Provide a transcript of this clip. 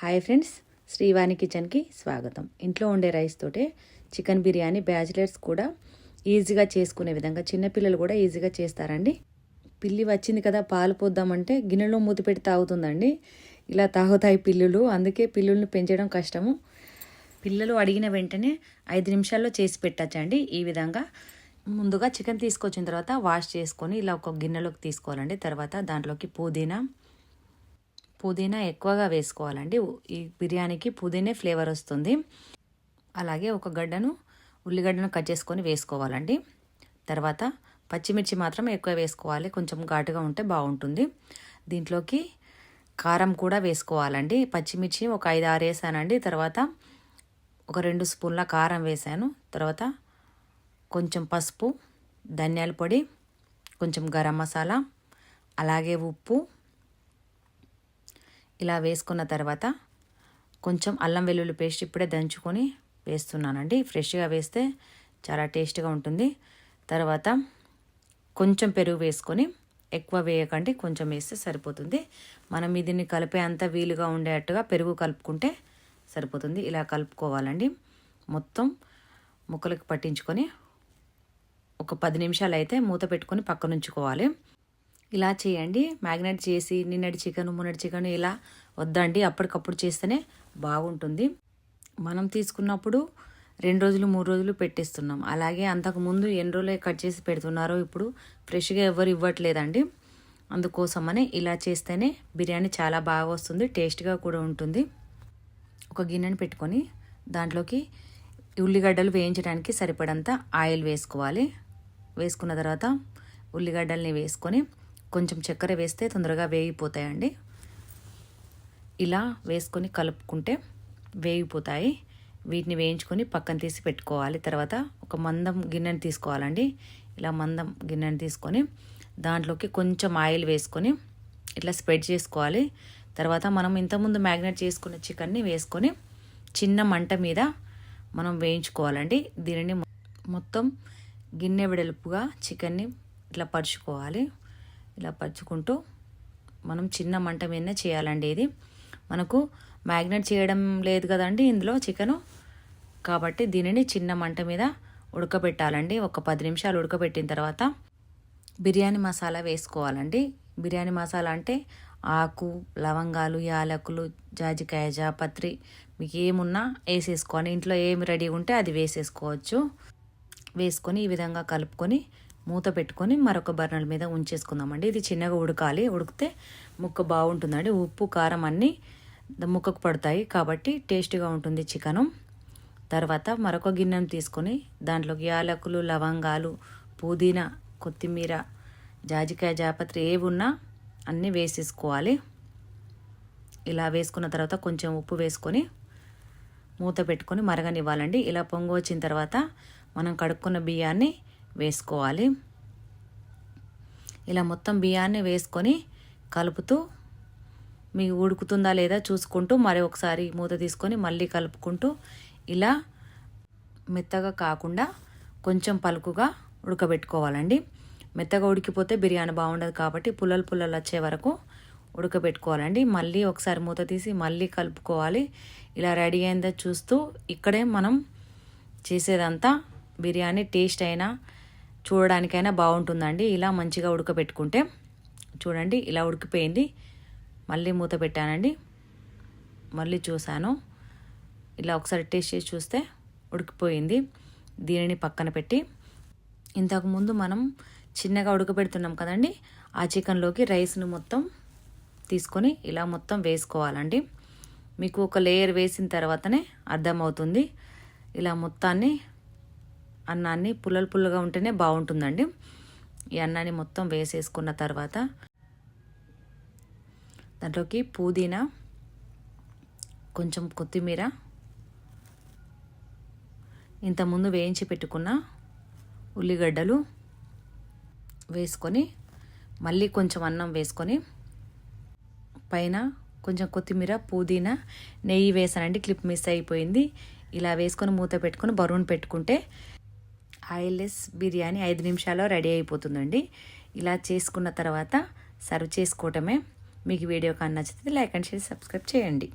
Hi friends Srivani కిచెన్కి స్వాగతం. ఇంట్లో ఉండే రైస్ తోటే చికెన్ బిర్యానీ బ్యాచిలర్స్ కూడా ఈజీగా చేసుకునే విధంగా చిన్నపిల్లలు కూడా ఈజీగా చేస్తారండి. పిల్లి వచ్చింది కదా పాలు పోద్దామంటే గిన్నెలో మూతి పెట్టి తాగుతుందండి. ఇలా తాగుతాయి పిల్లులు అందుకే పిల్లుల్ని పెంచడం కష్టము. పిల్లలు అడిగిన వెంటనే ఐదు నిమిషాల్లో చేసి పెట్టచ్చండి. ఈ విధంగా ముందుగా చికెన్ తీసుకొచ్చిన తర్వాత వాష్ చేసుకొని ఇలా ఒక గిన్నెలోకి తీసుకోవాలండి. తర్వాత దాంట్లోకి పుదీనా పుదీనా ఎక్కువగా వేసుకోవాలండి. ఈ బిర్యానీకి పుదీనే ఫ్లేవర్ వస్తుంది. అలాగే ఒక గడ్డను ఉల్లిగడ్డను కట్ చేసుకొని వేసుకోవాలండి. తర్వాత పచ్చిమిర్చి మాత్రం ఎక్కువ వేసుకోవాలి. కొంచెం ఘాటుగా ఉంటే బాగుంటుంది. దీంట్లోకి కారం కూడా వేసుకోవాలండి. పచ్చిమిర్చి ఒక ఐదు ఆరు వేసానండి. తర్వాత ఒక రెండు స్పూన్ల కారం వేసాను. తర్వాత కొంచెం పసుపు ధనియాల పొడి కొంచెం గరం మసాలా అలాగే ఉప్పు ఇలా వేసుకున్న తర్వాత కొంచెం అల్లం వెల్లుల్లి పేస్ట్ ఇప్పుడే దంచుకొని వేస్తున్నానండి. ఫ్రెష్గా వేస్తే చాలా టేస్ట్గా ఉంటుంది. తర్వాత కొంచెం పెరుగు వేసుకొని ఎక్కువ వేయకండి. కొంచెం వేస్తే సరిపోతుంది. మనం దీన్ని కలిపే అంత వీలుగా ఉండేట్టుగా పెరుగు కలుపుకుంటే సరిపోతుంది. ఇలా కలుపుకోవాలండి. మొత్తం ముక్కలకు పట్టించుకొని ఒక పది నిమిషాలు అయితే మూత పెట్టుకొని పక్కనుంచుకోవాలి. ఇలా చేయండి. మ్యాగ్నెట్ చేసి నిన్నటి చికెన్ మొన్నటి చికెన్ ఇలా వద్దండి. అప్పటికప్పుడు చేస్తేనే బాగుంటుంది. మనం తీసుకున్నప్పుడు రెండు రోజులు మూడు రోజులు పెట్టేస్తున్నాం. అలాగే అంతకుముందు ఎన్ని రోజులు కట్ చేసి పెడుతున్నారో ఇప్పుడు ఫ్రెష్గా ఎవరు ఇవ్వట్లేదండి. అందుకోసమనే ఇలా చేస్తేనే బిర్యానీ చాలా బాగా వస్తుంది టేస్ట్గా కూడా ఉంటుంది. ఒక గిన్నెని పెట్టుకొని దాంట్లోకి ఉల్లిగడ్డలు వేయించడానికి సరిపడంత ఆయిల్ వేసుకోవాలి. వేసుకున్న తర్వాత ఉల్లిగడ్డల్ని వేసుకొని కొంచెం చక్కెర వేస్తే తొందరగా వేగిపోతాయండి. ఇలా వేసుకొని కలుపుకుంటే వేగిపోతాయి. వీటిని వేయించుకొని పక్కన తీసి పెట్టుకోవాలి. తర్వాత ఒక మందం గిన్నెని తీసుకోవాలండి. ఇలా మందం గిన్నెని తీసుకొని దాంట్లోకి కొంచెం ఆయిల్ వేసుకొని ఇట్లా స్ప్రెడ్ చేసుకోవాలి. తర్వాత మనం ఇంతకుముందు మ్యాగ్నేట్ చేసుకున్న చికెన్ని వేసుకొని చిన్న మంట మీద మనం వేయించుకోవాలండి. దీనిని మొత్తం గిన్నె వెడల్పుగా చికెన్ని ఇట్లా పరుచుకోవాలి. ఇలా పరుచుకుంటూ మనం చిన్న మంట మీదనే చేయాలండి ఇది. మనకు మ్యాగ్నెట్ చేయడం లేదు కదండి ఇందులో చికెను. కాబట్టి దీనిని చిన్న మంట మీద ఉడకబెట్టాలండి. ఒక పది నిమిషాలు ఉడకబెట్టిన తర్వాత బిర్యానీ మసాలా వేసుకోవాలండి. బిర్యానీ మసాలా అంటే ఆకు లవంగాలు యాలకులు జాజికాయ జాపత్రి మీకు ఏమున్నా వేసేసుకోవాలి ఇంట్లో ఏమి రెడీ ఉంటే అది వేసేసుకోవచ్చు. వేసుకొని ఈ విధంగా కలుపుకొని మూత పెట్టుకొని మరొక బర్నల్ మీద ఉంచేసుకుందామండి. ఇది చిన్నగా ఉడకాలి. ఉడికితే ముక్క బాగుంటుందండి. ఉప్పు కారం అన్నీ ముక్కకు పడతాయి. కాబట్టి టేస్ట్గా ఉంటుంది చికెను. తర్వాత మరొక గిన్నెను తీసుకొని దాంట్లోకి యాలకులు లవంగాలు పుదీనా కొత్తిమీర జాజికాయ జాపత్రి ఏవి ఉన్నా అన్నీ వేసేసుకోవాలి. ఇలా వేసుకున్న తర్వాత కొంచెం ఉప్పు వేసుకొని మూత పెట్టుకొని మరగనివ్వాలండి. ఇలా పొంగు వచ్చిన తర్వాత మనం కడుక్కున్న బియ్యాన్ని వేసుకోవాలి. ఇలా మొత్తం బియ్యాన్ని వేసుకొని కలుపుతూ మీకు ఉడుకుతుందా లేదా చూసుకుంటూ మరి ఒకసారి మూత తీసుకొని మళ్ళీ కలుపుకుంటూ ఇలా మెత్తగా కాకుండా కొంచెం పలుకుగా ఉడకబెట్టుకోవాలండి. మెత్తగా ఉడికిపోతే బిర్యానీ బాగుండదు కాబట్టి పుల్లలు పుల్లలు వచ్చే వరకు ఉడకబెట్టుకోవాలండి. మళ్ళీ ఒకసారి మూత తీసి మళ్ళీ కలుపుకోవాలి. ఇలా రెడీ అయిందో చూస్తూ ఇక్కడే మనం చేసేదంతా బిర్యానీ టేస్ట్ అయినా చూడడానికైనా బాగుంటుందండి. ఇలా మంచిగా ఉడకబెట్టుకుంటే చూడండి ఇలా ఉడికిపోయింది. మళ్ళీ మూత పెట్టానండి. మళ్ళీ చూశాను. ఇలా ఒకసారి టేస్ట్ చేసి చూస్తే ఉడికిపోయింది. దీనిని పక్కన పెట్టి ఇంతకుముందు మనం చిన్నగా ఉడకబెడుతున్నాం కదండి ఆ చికెన్లోకి రైస్ను మొత్తం తీసుకొని ఇలా మొత్తం వేసుకోవాలండి. మీకు ఒక లేయర్ వేసిన తర్వాతనే అర్థమవుతుంది. ఇలా మొత్తాన్ని అన్నాన్ని పుల్లలు పుల్లగా ఉంటేనే బాగుంటుందండి. ఈ అన్నాన్ని మొత్తం వేసేసుకున్న తర్వాత దాంట్లోకి పుదీనా కొంచెం కొత్తిమీర ఇంతకుముందు వేయించి పెట్టుకున్న ఉల్లిగడ్డలు వేసుకొని మళ్ళీ కొంచెం అన్నం వేసుకొని పైన కొంచెం కొత్తిమీర పుదీనా నెయ్యి వేసానండి క్లిప్ మిస్ అయిపోయింది. ఇలా వేసుకొని మూత పెట్టుకొని బరువును పెట్టుకుంటే ఆయిల్లెస్ బిర్యానీ ఐదు నిమిషాల్లో రెడీ అయిపోతుందండి. ఇలా చేసుకున్న తర్వాత సర్వ్ చేసుకోవటమే. మీకు వీడియో కానీ నచ్చితే లైక్ అండ్ షేర్ సబ్స్క్రైబ్ చేయండి.